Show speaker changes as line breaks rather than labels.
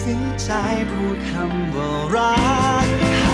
สินใจพูดคำว่ารัก